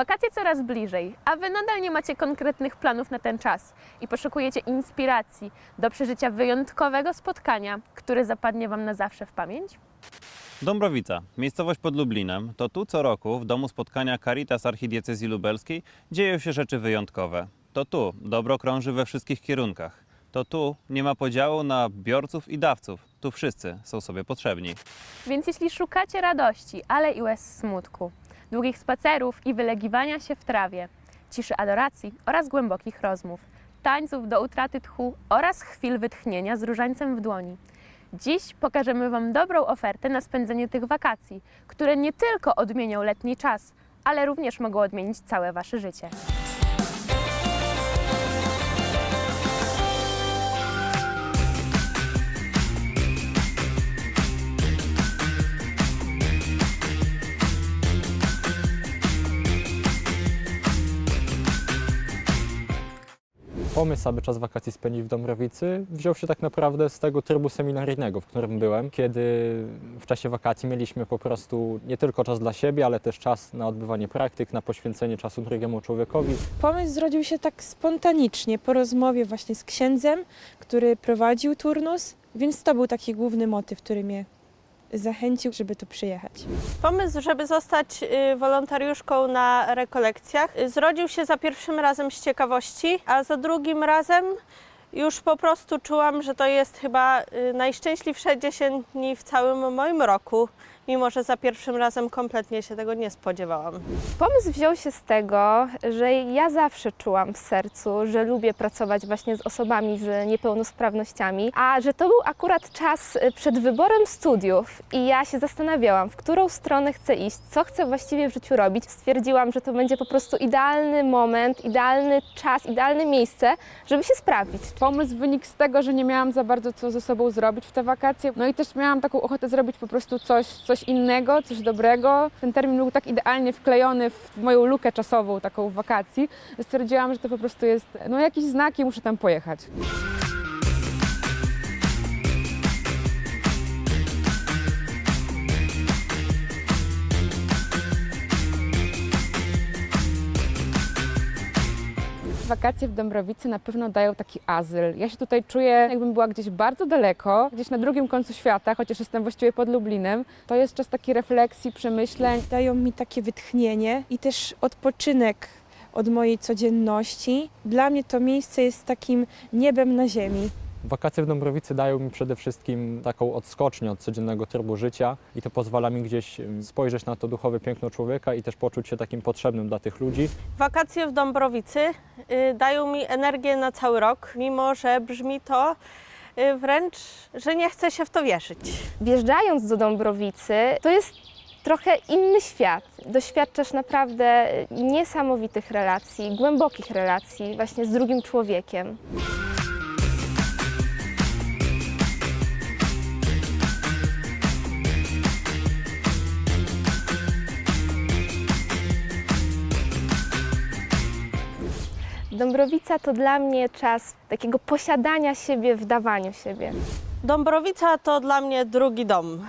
Wakacje coraz bliżej, a Wy nadal nie macie konkretnych planów na ten czas i poszukujecie inspiracji do przeżycia wyjątkowego spotkania, które zapadnie Wam na zawsze w pamięć? Dąbrowica, miejscowość pod Lublinem, to tu co roku w domu spotkania Caritas Archidiecezji Lubelskiej dzieją się rzeczy wyjątkowe. To tu dobro krąży we wszystkich kierunkach. To tu nie ma podziału na biorców i dawców. Tu wszyscy są sobie potrzebni. Więc jeśli szukacie radości, ale i łez smutku, długich spacerów i wylegiwania się w trawie, ciszy adoracji oraz głębokich rozmów, tańców do utraty tchu oraz chwil wytchnienia z różańcem w dłoni, dziś pokażemy Wam dobrą ofertę na spędzenie tych wakacji, które nie tylko odmienią letni czas, ale również mogą odmienić całe Wasze życie. Pomysł, aby czas wakacji spędzić w Dąbrowicy, wziął się tak naprawdę z tego trybu seminaryjnego, w którym byłem, kiedy w czasie wakacji mieliśmy po prostu nie tylko czas dla siebie, ale też czas na odbywanie praktyk, na poświęcenie czasu drugiemu człowiekowi. Pomysł zrodził się tak spontanicznie po rozmowie właśnie z księdzem, który prowadził turnus, więc to był taki główny motyw, który mnie zachęcił, żeby tu przyjechać. Pomysł, żeby zostać y, wolontariuszką na rekolekcjach, y, zrodził się za pierwszym razem z ciekawości, a za drugim razem już po prostu czułam, że to jest chyba y, najszczęśliwsze 10 dni w całym moim roku, mimo że za pierwszym razem kompletnie się tego nie spodziewałam. Pomysł wziął się z tego, że ja zawsze czułam w sercu, że lubię pracować właśnie z osobami z niepełnosprawnościami, a że to był akurat czas y, przed wyborem studiów i ja się zastanawiałam, w którą stronę chcę iść, co chcę właściwie w życiu robić. Stwierdziłam, że to będzie po prostu idealny moment, idealny czas, idealne miejsce, żeby się sprawdzić. Pomysł wynikł z tego, że nie miałam za bardzo co ze sobą zrobić w te wakacje. No i też miałam taką ochotę zrobić po prostu coś, coś innego, coś dobrego. Ten termin był tak idealnie wklejony w moją lukę czasową, taką wakacji, że stwierdziłam, że to po prostu jest no, jakiś znak i muszę tam pojechać. Wakacje w Dąbrowicy na pewno dają taki azyl. Ja się tutaj czuję, jakbym była gdzieś bardzo daleko, gdzieś na drugim końcu świata, chociaż jestem właściwie pod Lublinem. To jest czas takiej refleksji, przemyśleń. Dają mi takie wytchnienie i też odpoczynek od mojej codzienności. Dla mnie to miejsce jest takim niebem na ziemi. Wakacje w Dąbrowicy dają mi przede wszystkim taką odskocznię od codziennego trybu życia i to pozwala mi gdzieś spojrzeć na to duchowe piękno człowieka i też poczuć się takim potrzebnym dla tych ludzi. Wakacje w Dąbrowicy y, dają mi energię na cały rok, mimo że brzmi to y, wręcz, że nie chcę się w to wierzyć. Wjeżdżając do Dąbrowicy, to jest trochę inny świat. Doświadczasz naprawdę niesamowitych relacji, głębokich relacji właśnie z drugim człowiekiem. Dąbrowica to dla mnie czas takiego posiadania siebie, wdawaniu siebie. Dąbrowica to dla mnie drugi dom.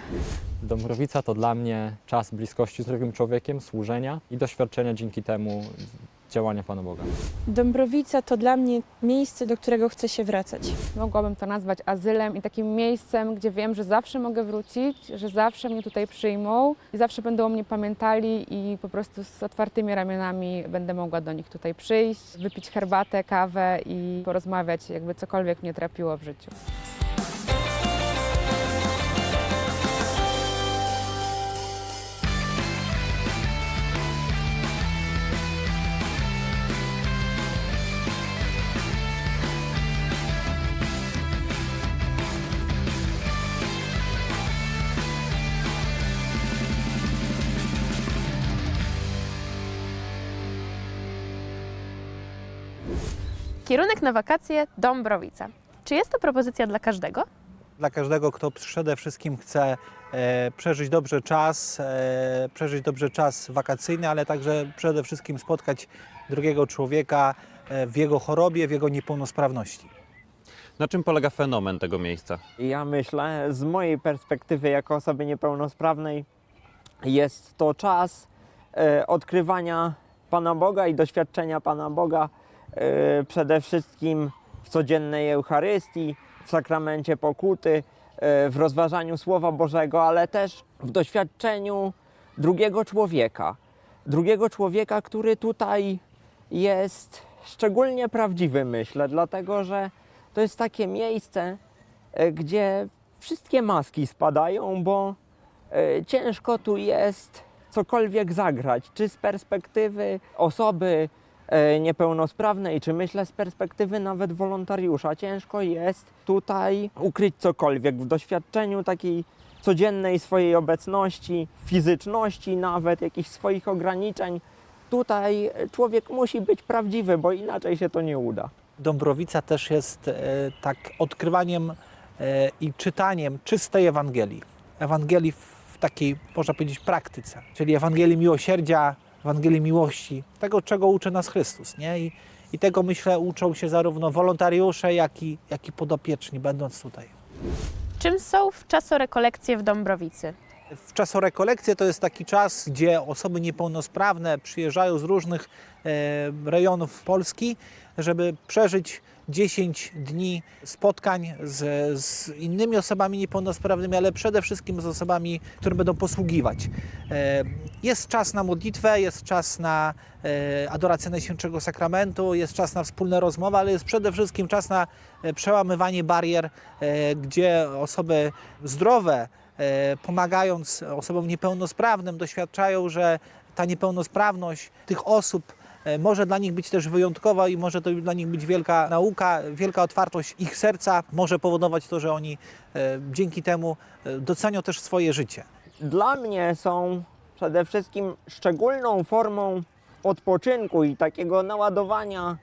Dąbrowica to dla mnie czas bliskości z drugim człowiekiem, służenia i doświadczenia dzięki temu działania Pana Boga. Dąbrowica to dla mnie miejsce, do którego chcę się wracać. Mogłabym to nazwać azylem i takim miejscem, gdzie wiem, że zawsze mogę wrócić, że zawsze mnie tutaj przyjmą i zawsze będą o mnie pamiętali i po prostu z otwartymi ramionami będę mogła do nich tutaj przyjść, wypić herbatę, kawę i porozmawiać, jakby cokolwiek mnie trapiło w życiu. Kierunek na wakacje Dąbrowica. Czy jest to propozycja dla każdego? dla każdego, kto przede wszystkim chce e, przeżyć dobrze czas, e, przeżyć dobrze czas wakacyjny, ale także przede wszystkim spotkać drugiego człowieka e, w jego chorobie, w jego niepełnosprawności. Na czym polega fenomen tego miejsca? Ja myślę, z mojej perspektywy jako osoby niepełnosprawnej, jest to czas, e, odkrywania Pana Boga i doświadczenia Pana Boga przede wszystkim w codziennej Eucharystii, w sakramencie pokuty, e, w rozważaniu Słowa Bożego, ale też w doświadczeniu drugiego człowieka. Drugiego człowieka, który tutaj jest szczególnie prawdziwy, myślę, dlatego że to jest takie miejsce, e, gdzie wszystkie maski spadają, bo e, ciężko tu jest cokolwiek zagrać, czy z perspektywy osoby e, niepełnosprawnej, czy myślę z perspektywy nawet wolontariusza. Ciężko jest tutaj ukryć cokolwiek w doświadczeniu takiej codziennej swojej obecności, fizyczności nawet, jakichś swoich ograniczeń. Tutaj człowiek musi być prawdziwy, bo inaczej się to nie uda. Dąbrowica też jest e, tak odkrywaniem e, i czytaniem czystej Ewangelii. Ewangelii w takiej, można powiedzieć, praktyce, czyli Ewangelii miłosierdzia, Ewangelii miłości, tego, czego uczy nas Chrystus. Nie? I, I tego, myślę, uczą się zarówno wolontariusze, jak i, jak i podopieczni, będąc tutaj. Czym są wczasorekolekcje w Dąbrowicy? W czasorekolekcje to jest taki czas, gdzie osoby niepełnosprawne przyjeżdżają z różnych e, rejonów Polski, żeby przeżyć 10 dni spotkań z, z innymi osobami niepełnosprawnymi, ale przede wszystkim z osobami, które będą posługiwać. E, jest czas na modlitwę, jest czas na e, adorację Najświętszego Sakramentu, jest czas na wspólne rozmowy, ale jest przede wszystkim czas na przełamywanie barier, gdzie osoby zdrowe, pomagając osobom niepełnosprawnym, doświadczają, że ta niepełnosprawność tych osób e, może dla nich być też wyjątkowa i może to dla nich być wielka nauka, wielka otwartość ich serca, może powodować to, że oni e, dzięki temu e, docenią też swoje życie. Dla mnie są przede wszystkim szczególną formą odpoczynku i takiego naładowania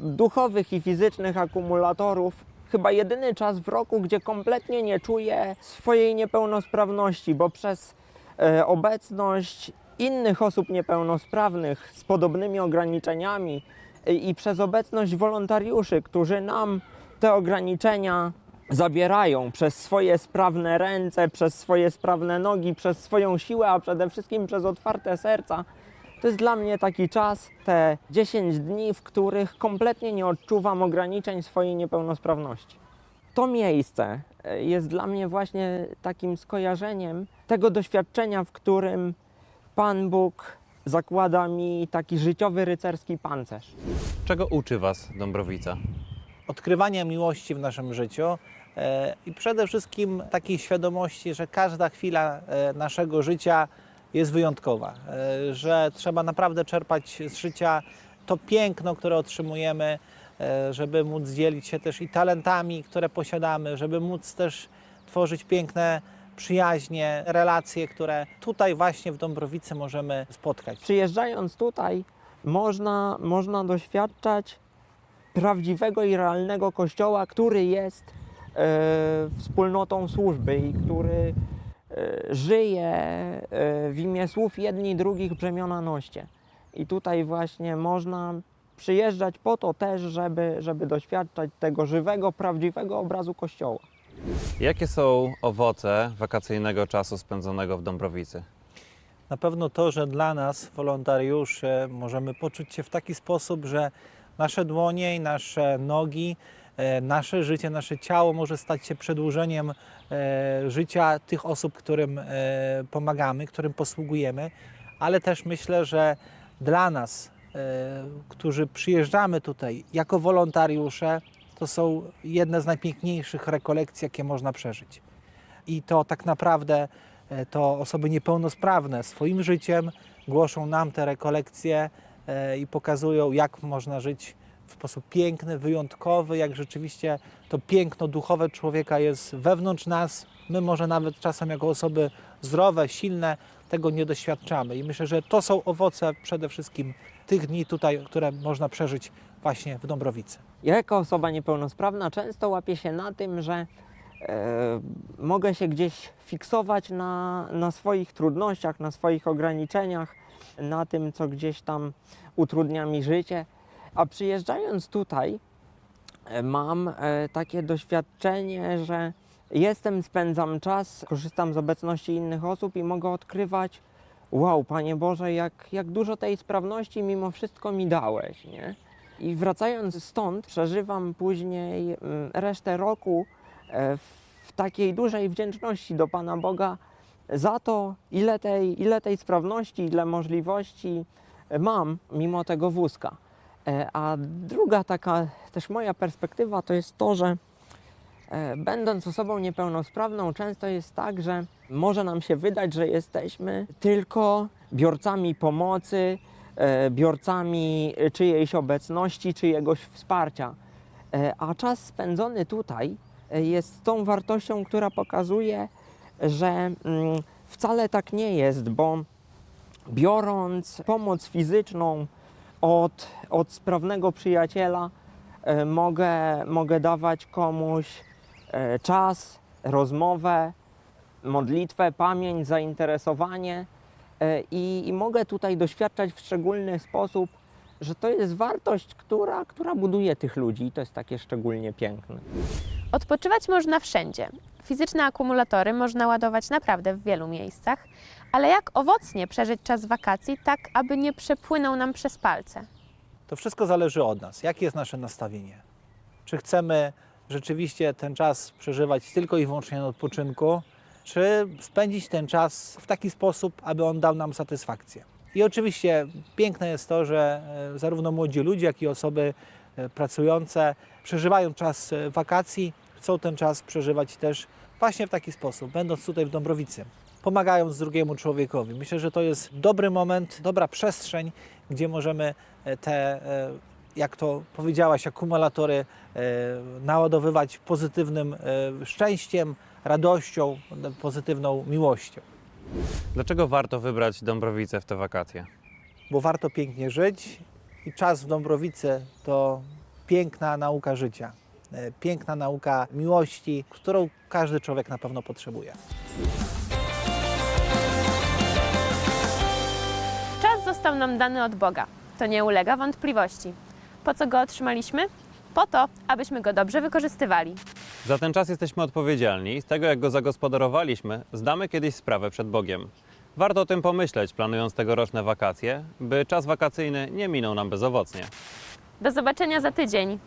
duchowych i fizycznych akumulatorów. Chyba jedyny czas w roku, gdzie kompletnie nie czuję swojej niepełnosprawności, bo przez e, obecność innych osób niepełnosprawnych z podobnymi ograniczeniami e, i przez obecność wolontariuszy, którzy nam te ograniczenia zabierają przez swoje sprawne ręce, przez swoje sprawne nogi, przez swoją siłę, a przede wszystkim przez otwarte serca. To jest dla mnie taki czas, te 10 dni, w których kompletnie nie odczuwam ograniczeń swojej niepełnosprawności. To miejsce e, jest dla mnie właśnie takim skojarzeniem tego doświadczenia, w którym Pan Bóg zakłada mi taki życiowy rycerski pancerz. Czego uczy Was Dąbrowica? odkrywania miłości w naszym życiu e, i przede wszystkim takiej świadomości, że każda chwila e, naszego życia jest wyjątkowa, e, że trzeba naprawdę czerpać z życia to piękno, które otrzymujemy, e, żeby móc dzielić się też i talentami, które posiadamy, żeby móc też tworzyć piękne przyjaźnie, relacje, które tutaj właśnie w Dąbrowicy możemy spotkać. Przyjeżdżając tutaj, można, można doświadczać prawdziwego i realnego kościoła, który jest e, wspólnotą służby i który żyje e, w imię słów jedni drugich brzemiona noście. I tutaj właśnie można przyjeżdżać po to też, żeby, żeby doświadczać tego żywego, prawdziwego obrazu kościoła. Jakie są owoce wakacyjnego czasu spędzonego w Dąbrowicy? Na pewno to, że dla nas, wolontariuszy, możemy poczuć się w taki sposób, że nasze dłonie i nasze nogi, e, nasze życie, nasze ciało może stać się przedłużeniem e, życia tych osób, którym e, pomagamy, którym posługujemy, ale też myślę, że dla nas, e, którzy przyjeżdżamy tutaj jako wolontariusze, to są jedne z najpiękniejszych rekolekcji, jakie można przeżyć. I to tak naprawdę e, to osoby niepełnosprawne swoim życiem głoszą nam te rekolekcje e, i pokazują, jak można żyć w sposób piękny, wyjątkowy, jak rzeczywiście to piękno duchowe człowieka jest wewnątrz nas. My może nawet czasem jako osoby zdrowe, silne tego nie doświadczamy. I myślę, że to są owoce przede wszystkim tych dni tutaj, które można przeżyć właśnie w Dąbrowicy. Ja jako osoba niepełnosprawna często łapię się na tym, że e, mogę się gdzieś fiksować na, na swoich trudnościach, na swoich ograniczeniach, na tym, co gdzieś tam utrudnia mi życie. A przyjeżdżając tutaj, e, mam e, takie doświadczenie, że jestem, spędzam czas, korzystam z obecności innych osób i mogę odkrywać wow, Panie Boże, jak, jak dużo tej sprawności mimo wszystko mi dałeś, nie? I wracając stąd, przeżywam później mm, resztę roku e, w takiej dużej wdzięczności do Pana Boga za to, ile tej, ile tej sprawności, ile możliwości mam mimo tego wózka. E, A druga taka też moja perspektywa to jest to, że e, będąc osobą niepełnosprawną, często jest tak, że może nam się wydać, że jesteśmy tylko biorcami pomocy, e, biorcami czyjejś obecności, czyjegoś wsparcia. A czas spędzony tutaj jest tą wartością, która pokazuje, że mm, wcale tak nie jest, bo biorąc pomoc fizyczną od, od sprawnego przyjaciela, e, mogę, mogę dawać komuś e, czas, rozmowę, modlitwę, pamięć, zainteresowanie e, i, i mogę tutaj doświadczać w szczególny sposób, że to jest wartość, która, która buduje tych ludzi i to jest takie szczególnie piękne. Odpoczywać można wszędzie. Fizyczne akumulatory można ładować naprawdę w wielu miejscach, ale jak owocnie przeżyć czas wakacji tak, aby nie przepłynął nam przez palce? To wszystko zależy od nas. Jakie jest nasze nastawienie? Czy chcemy rzeczywiście ten czas przeżywać tylko i wyłącznie na odpoczynku, czy spędzić ten czas w taki sposób, aby on dał nam satysfakcję? I oczywiście piękne jest to, że e, zarówno młodzi ludzie, jak i osoby e, pracujące przeżywają czas e, wakacji, chcą ten czas przeżywać też właśnie w taki sposób, będąc tutaj w Dąbrowicy, pomagając drugiemu człowiekowi. Myślę, że to jest dobry moment, dobra przestrzeń, gdzie możemy e, te, e, jak to powiedziałaś, akumulatory e, naładowywać pozytywnym szczęściem, radością, pozytywną miłością. Dlaczego warto wybrać Dąbrowice w te wakacje? Bo warto pięknie żyć i czas w Dąbrowicy to piękna nauka życia, piękna nauka miłości, którą każdy człowiek na pewno potrzebuje. Został nam dany od Boga. To nie ulega wątpliwości. Po co go otrzymaliśmy? Po to, abyśmy go dobrze wykorzystywali. Za ten czas jesteśmy odpowiedzialni i z tego, jak go zagospodarowaliśmy, zdamy kiedyś sprawę przed Bogiem. Warto o tym pomyśleć, planując tegoroczne wakacje, by czas wakacyjny nie minął nam bezowocnie. Do zobaczenia za tydzień.